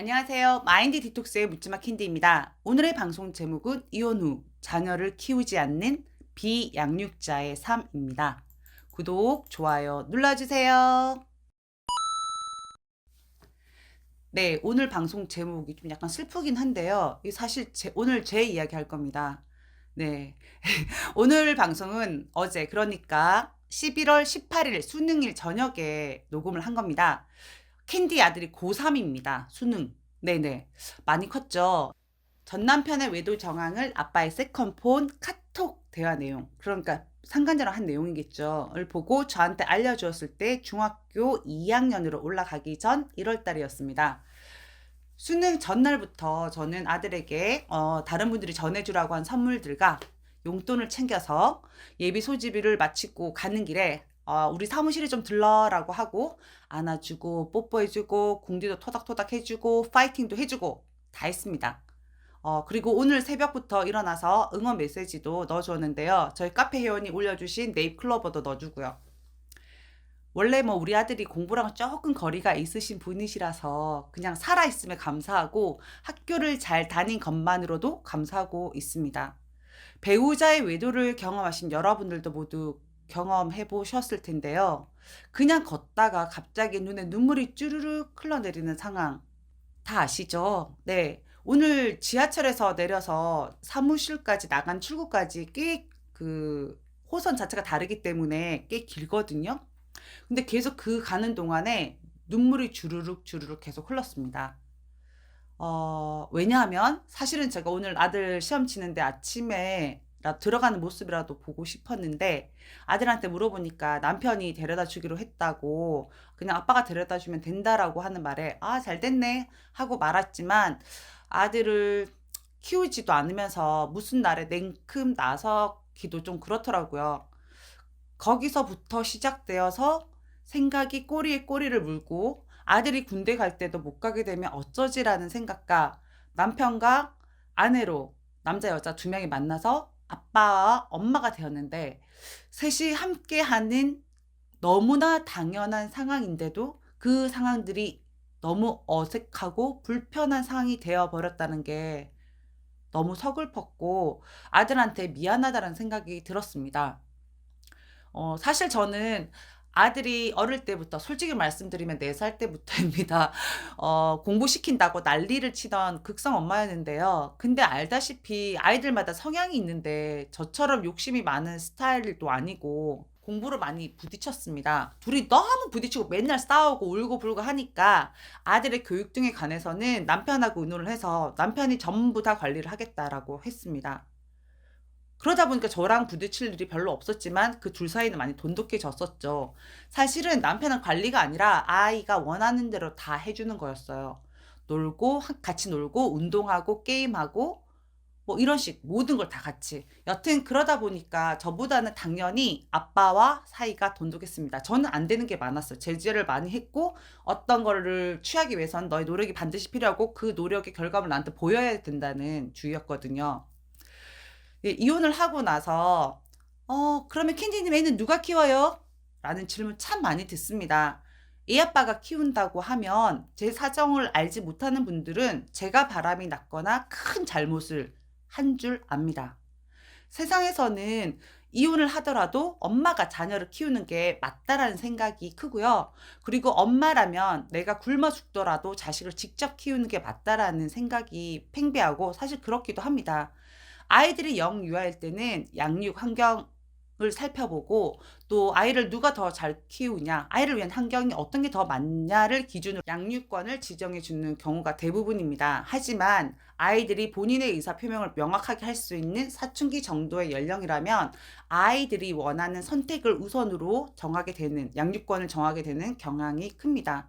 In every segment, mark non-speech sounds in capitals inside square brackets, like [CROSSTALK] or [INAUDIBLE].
안녕하세요. 마인드 디톡스의 묻지마 캔디입니다. 오늘의 방송 제목은 이혼 후 자녀를 키우지 않는 비양육자의 삶입니다. 구독, 좋아요 눌러주세요. 네, 오늘 방송 제목이 좀 약간 슬프긴 한데요. 이 사실 제, 오늘 제 이야기 할 겁니다. 네. [LAUGHS] 오늘 방송은 어제, 그러니까 11월 18일 수능일 저녁에 녹음을 한 겁니다. 캔디 아들이 고3입니다. 수능. 네네. 많이 컸죠. 전 남편의 외도 정황을 아빠의 세컨폰 카톡 대화 내용. 그러니까 상간자랑 한 내용이겠죠. 을 보고 저한테 알려주었을 때 중학교 2학년으로 올라가기 전 1월 달이었습니다. 수능 전날부터 저는 아들에게 어, 다른 분들이 전해주라고 한 선물들과 용돈을 챙겨서 예비 소집일을 마치고 가는 길에 어, 우리 사무실에 좀 들러라고 하고 안아주고 뽀뽀해주고 궁디도 토닥토닥 해주고 파이팅도 해주고 다 했습니다. 어, 그리고 오늘 새벽부터 일어나서 응원 메시지도 넣어주었는데요. 저희 카페 회원이 올려주신 네잎 클로버도 넣어주고요. 원래 뭐 우리 아들이 공부랑 조금 거리가 있으신 분이시라서 그냥 살아있음에 감사하고 학교를 잘 다닌 것만으로도 감사하고 있습니다. 배우자의 외도를 경험하신 여러분들도 모두 경험해 보셨을 텐데요. 그냥 걷다가 갑자기 눈에 눈물이 쭈르륵 흘러내리는 상황 다 아시죠? 네. 오늘 지하철에서 내려서 사무실까지 나간 출구까지 꽤 그 호선 자체가 다르기 때문에 꽤 길거든요. 근데 계속 그 가는 동안에 눈물이 주르륵 주르륵 계속 흘렀습니다. 어, 왜냐하면 사실은 제가 오늘 아들 시험 치는데 아침에 나 들어가는 모습이라도 보고 싶었는데 아들한테 물어보니까 남편이 데려다 주기로 했다고 그냥 아빠가 데려다 주면 된다라고 하는 말에 아, 잘 됐네 하고 말았지만 아들을 키우지도 않으면서 무슨 날에 냉큼 나서기도 좀 그렇더라고요. 거기서부터 시작되어서 생각이 꼬리에 꼬리를 물고 아들이 군대 갈 때도 못 가게 되면 어쩌지라는 생각과 남편과 아내로 남자 여자 두 명이 만나서 아빠와 엄마가 되었는데 셋이 함께 하는 너무나 당연한 상황인데도 그 상황들이 너무 어색하고 불편한 상황이 되어 버렸다는 게 너무 서글펐고 아들한테 미안하다는 생각이 들었습니다. 어, 사실 저는 아들이 어릴 때부터 솔직히 말씀드리면 4살 때부터입니다. [LAUGHS] 어, 공부시킨다고 난리를 치던 극성 엄마였는데요. 근데 알다시피 아이들마다 성향이 있는데 저처럼 욕심이 많은 스타일도 아니고 공부를 많이 부딪혔습니다. 둘이 너무 부딪히고 맨날 싸우고 울고 불고 하니까 아들의 교육 등에 관해서는 남편하고 의논을 해서 남편이 전부 다 관리를 하겠다라고 했습니다. 그러다 보니까 저랑 부딪힐 일이 별로 없었지만 그 둘 사이는 많이 돈독해졌었죠. 사실은 남편은 관리가 아니라 아이가 원하는 대로 다 해주는 거였어요. 놀고, 같이 놀고, 운동하고, 게임하고, 뭐 이런 식 모든 걸 다 같이. 여튼 그러다 보니까 저보다는 당연히 아빠와 사이가 돈독했습니다. 저는 안 되는 게 많았어요. 제재를 많이 했고 어떤 거를 취하기 위해선 너의 노력이 반드시 필요하고 그 노력의 결과물 나한테 보여야 된다는 주의였거든요. 예, 이혼을 하고 나서 어, 그러면 캔디님 애는 누가 키워요? 라는 질문 참 많이 듣습니다. 애 아빠가 키운다고 하면 제 사정을 알지 못하는 분들은 제가 바람이 났거나 큰 잘못을 한 줄 압니다. 세상에서는 이혼을 하더라도 엄마가 자녀를 키우는 게 맞다라는 생각이 크고요. 그리고 엄마라면 내가 굶어 죽더라도 자식을 직접 키우는 게 맞다라는 생각이 팽배하고 사실 그렇기도 합니다. 아이들이 영 유아일 때는 양육 환경 을 살펴보고 또 아이를 누가 더 잘 키우냐, 아이를 위한 환경이 어떤 게 더 맞냐를 기준으로 양육권을 지정해 주는 경우가 대부분입니다. 하지만 아이들이 본인의 의사 표명을 명확하게 할 수 있는 사춘기 정도의 연령이라면 아이들이 원하는 선택을 우선으로 정하게 되는 양육권을 정하게 되는 경향이 큽니다.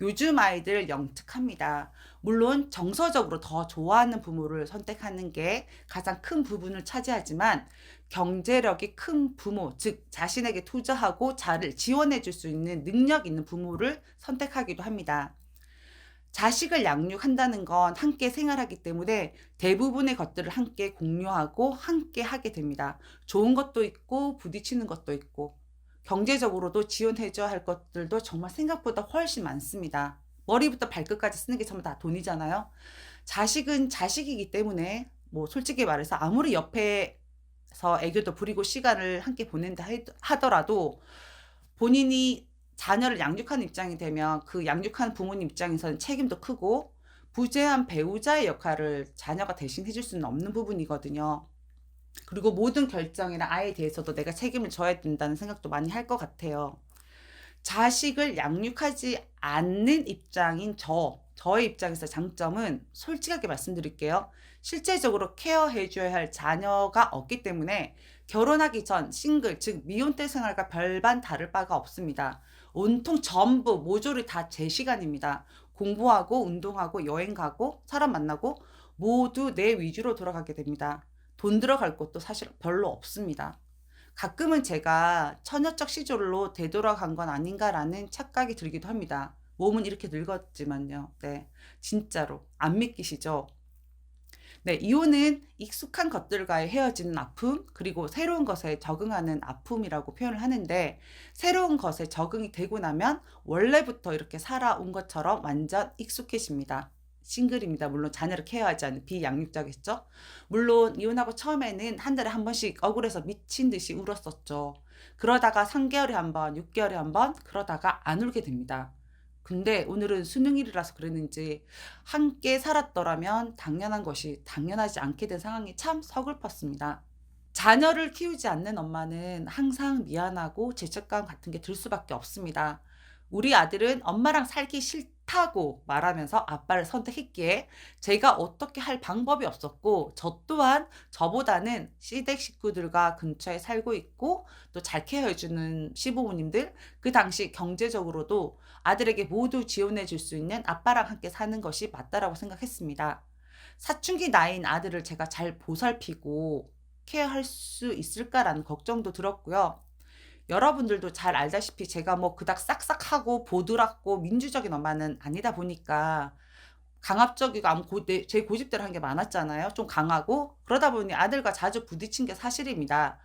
요즘 아이들 영특합니다. 물론 정서적으로 더 좋아하는 부모를 선택하는 게 가장 큰 부분을 차지하지만 경제력이 큰 부모, 즉 자신에게 투자하고 자를 지원해 줄 수 있는 능력 있는 부모를 선택하기도 합니다. 자식을 양육한다는 건 함께 생활하기 때문에 대부분의 것들을 함께 공유하고 함께 하게 됩니다. 좋은 것도 있고 부딪히는 것도 있고 경제적으로도 지원해줘야 할 것들도 정말 생각보다 훨씬 많습니다. 머리부터 발끝까지 쓰는 게 전부 다 돈이잖아요. 자식은 자식이기 때문에 뭐 솔직히 말해서 아무리 옆에서 애교도 부리고 시간을 함께 보낸다 해- 하더라도 본인이 자녀를 양육하는 입장이 되면 그 양육하는 부모님 입장에서는 책임도 크고 부재한 배우자의 역할을 자녀가 대신 해줄 수는 없는 부분이거든요. 그리고 모든 결정이나 아이에 대해서도 내가 책임을 져야 된다는 생각도 많이 할 것 같아요. 자식을 양육하지 않는 입장인 저, 저의 입장에서 장점은 솔직하게 말씀드릴게요. 실제적으로 케어해줘야 할 자녀가 없기 때문에 결혼하기 전 싱글, 즉 미혼 때 생활과 별반 다를 바가 없습니다. 온통 전부 모조리 다 제 시간입니다. 공부하고 운동하고 여행 가고 사람 만나고 모두 내 위주로 돌아가게 됩니다. 돈 들어갈 곳도 사실 별로 없습니다. 가끔은 제가 처녀적 시절로 되돌아간 건 아닌가라는 착각이 들기도 합니다. 몸은 이렇게 늙었지만요. 네. 진짜로. 안 믿기시죠? 네, 이혼은 익숙한 것들과의 헤어지는 아픔, 그리고 새로운 것에 적응하는 아픔이라고 표현을 하는데, 새로운 것에 적응이 되고 나면 원래부터 이렇게 살아온 것처럼 완전 익숙해집니다. 싱글입니다. 물론 자녀를 케어하지 않는 비양육자겠죠? 물론 이혼하고 처음에는 한 달에 한 번씩 억울해서 미친 듯이 울었었죠. 그러다가 3개월에 한 번, 6개월에 한 번, 그러다가 안 울게 됩니다. 근데 오늘은 수능일이라서 그랬는지 함께 살았더라면 당연한 것이 당연하지 않게 된 상황이 참 서글펐습니다. 자녀를 키우지 않는 엄마는 항상 미안하고 죄책감 같은 게 들 수밖에 없습니다. 우리 아들은 엄마랑 살기 싫다 고 말하면서 아빠를 선택했기에 제가 어떻게 할 방법이 없었고 저 또한 저보다는 시댁 식구들과 근처에 살고 있고 또 잘 케어해주는 시부모님들 그 당시 경제적으로도 아들에게 모두 지원해 줄 수 있는 아빠랑 함께 사는 것이 맞다라고 생각했습니다. 사춘기 나이인 아들을 제가 잘 보살피고 케어할 수 있을까라는 걱정도 들었고요. 여러분들도 잘 알다시피 제가 뭐 그닥 싹싹하고 보드랍고 민주적인 엄마는 아니다 보니까 강압적이고 아무 고, 내, 제 고집대로 한 게 많았잖아요. 좀 강하고 그러다 보니 아들과 자주 부딪힌 게 사실입니다.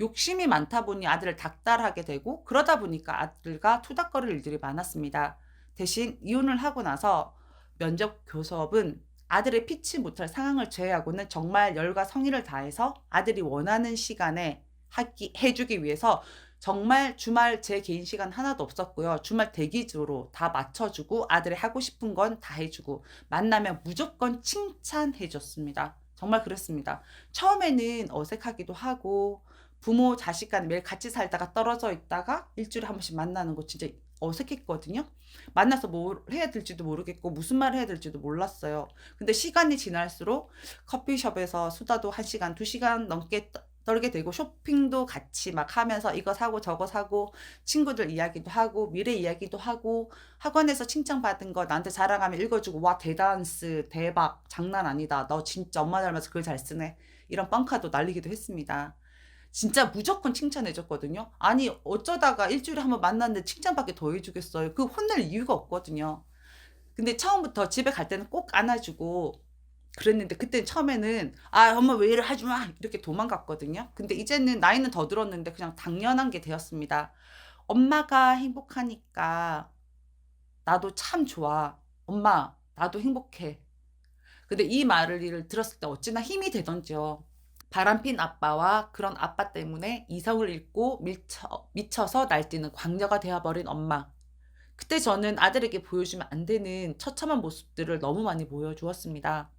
욕심이 많다 보니 아들을 닥달하게 되고 그러다 보니까 아들과 투닥거릴 일들이 많았습니다. 대신 이혼을 하고 나서 면접 교섭은 아들의 피치 못할 상황을 제외하고는 정말 열과 성의를 다해서 아들이 원하는 시간에 하기, 해주기 위해서 정말 주말 제 개인 시간 하나도 없었고요. 주말 대기조로 다 맞춰주고 아들이 하고 싶은 건 다 해주고 만나면 무조건 칭찬해줬습니다. 정말 그랬습니다. 처음에는 어색하기도 하고 부모 자식 간 매일 같이 살다가 떨어져 있다가 일주일에 한 번씩 만나는 거 진짜 어색했거든요. 만나서 뭘 해야 될지도 모르겠고 무슨 말을 해야 될지도 몰랐어요. 근데 시간이 지날수록 커피숍에서 수다도 1시간, 2시간 넘게 떠- 떨게 되고 쇼핑도 같이 막 하면서 이거 사고 저거 사고 친구들 이야기도 하고 미래 이야기도 하고 학원에서 칭찬받은 거 나한테 자랑하면 읽어주고 와 대단스 대박 장난 아니다 너 진짜 엄마 닮아서 글 잘 쓰네 이런 뻥카도 날리기도 했습니다. 진짜 무조건 칭찬해줬거든요. 아니 어쩌다가 일주일에 한 번 만났는데 칭찬밖에 더 해주겠어요. 그 혼낼 이유가 없거든요. 근데 처음부터 집에 갈 때는 꼭 안아주고 그랬는데 그때 처음에는 아 엄마 왜 이래 하지 마 이렇게 도망갔거든요. 근데 이제는 나이는 더 들었는데 그냥 당연한 게 되었습니다. 엄마가 행복하니까 나도 참 좋아. 엄마 나도 행복해. 근데 이 말을 들었을 때 어찌나 힘이 되던지요. 바람핀 아빠와 그런 아빠 때문에 이성을 잃고 미쳐, 미쳐서 날뛰는 광녀가 되어버린 엄마. 그때 저는 아들에게 보여주면 안 되는 처참한 모습들을 너무 많이 보여주었습니다.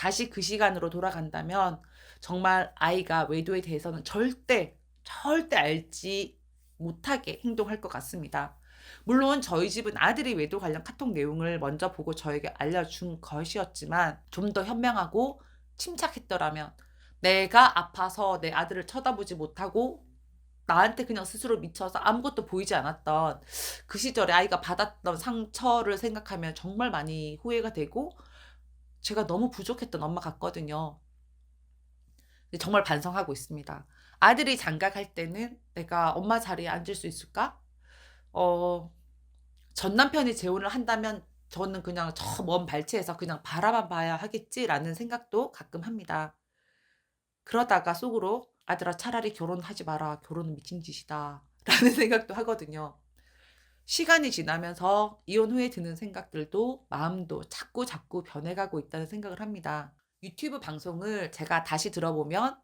다시 그 시간으로 돌아간다면 정말 아이가 외도에 대해서는 절대, 절대 알지 못하게 행동할 것 같습니다. 물론 저희 집은 아들이 외도 관련 카톡 내용을 먼저 보고 저에게 알려준 것이었지만 좀 더 현명하고 침착했더라면 내가 아파서 내 아들을 쳐다보지 못하고 나한테 그냥 스스로 미쳐서 아무것도 보이지 않았던 그 시절에 아이가 받았던 상처를 생각하면 정말 많이 후회가 되고 제가 너무 부족했던 엄마 같거든요. 정말 반성하고 있습니다. 아들이 장가 갈 때는 내가 엄마 자리에 앉을 수 있을까? 어, 전 남편이 재혼을 한다면 저는 그냥 저 먼 발치에서 그냥 바라만 봐야 하겠지라는 생각도 가끔 합니다. 그러다가 속으로 아들아 차라리 결혼하지 마라. 결혼은 미친 짓이다. [LAUGHS] 라는 생각도 하거든요. 시간이 지나면서 이혼 후에 드는 생각들도 마음도 자꾸 자꾸 변해가고 있다는 생각을 합니다. 유튜브 방송을 제가 다시 들어보면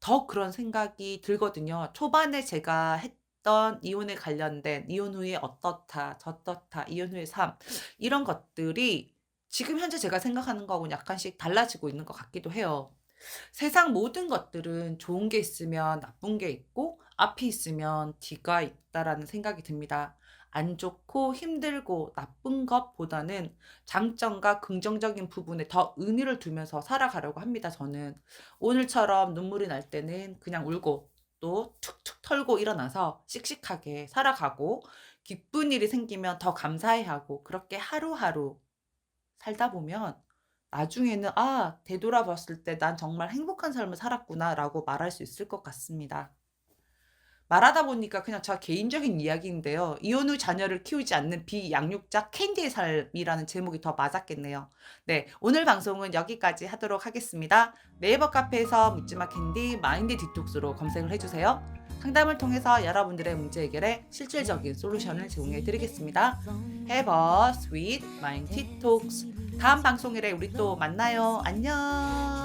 더 그런 생각이 들거든요. 초반에 제가 했던 이혼에 관련된 이혼 후에 어떻다, 저떻다, 이혼 후의 삶 이런 것들이 지금 현재 제가 생각하는 거하고는 약간씩 달라지고 있는 것 같기도 해요. 세상 모든 것들은 좋은 게 있으면 나쁜 게 있고 앞이 있으면 뒤가 있다라는 생각이 듭니다. 안 좋고 힘들고 나쁜 것보다는 장점과 긍정적인 부분에 더 의미를 두면서 살아가려고 합니다, 저는. 오늘처럼 눈물이 날 때는 그냥 울고 또 툭툭 털고 일어나서 씩씩하게 살아가고 기쁜 일이 생기면 더 감사해하고 그렇게 하루하루 살다 보면 나중에는 '아 되돌아봤을 때 난 정말 행복한 삶을 살았구나.'라고 말할 수 있을 것 같습니다. 말하다 보니까 그냥 저 개인적인 이야기인데요. 이혼 후 자녀를 키우지 않는 비양육자 캔디의 삶이라는 제목이 더 맞았겠네요. 네, 오늘 방송은 여기까지 하도록 하겠습니다. 네이버 카페에서 묻지마 캔디 마인드 디톡스로 검색을 해주세요. 상담을 통해서 여러분들의 문제 해결에 실질적인 솔루션을 제공해 드리겠습니다. Have a sweet mind detox. 다음 방송일에 우리 또 만나요. 안녕.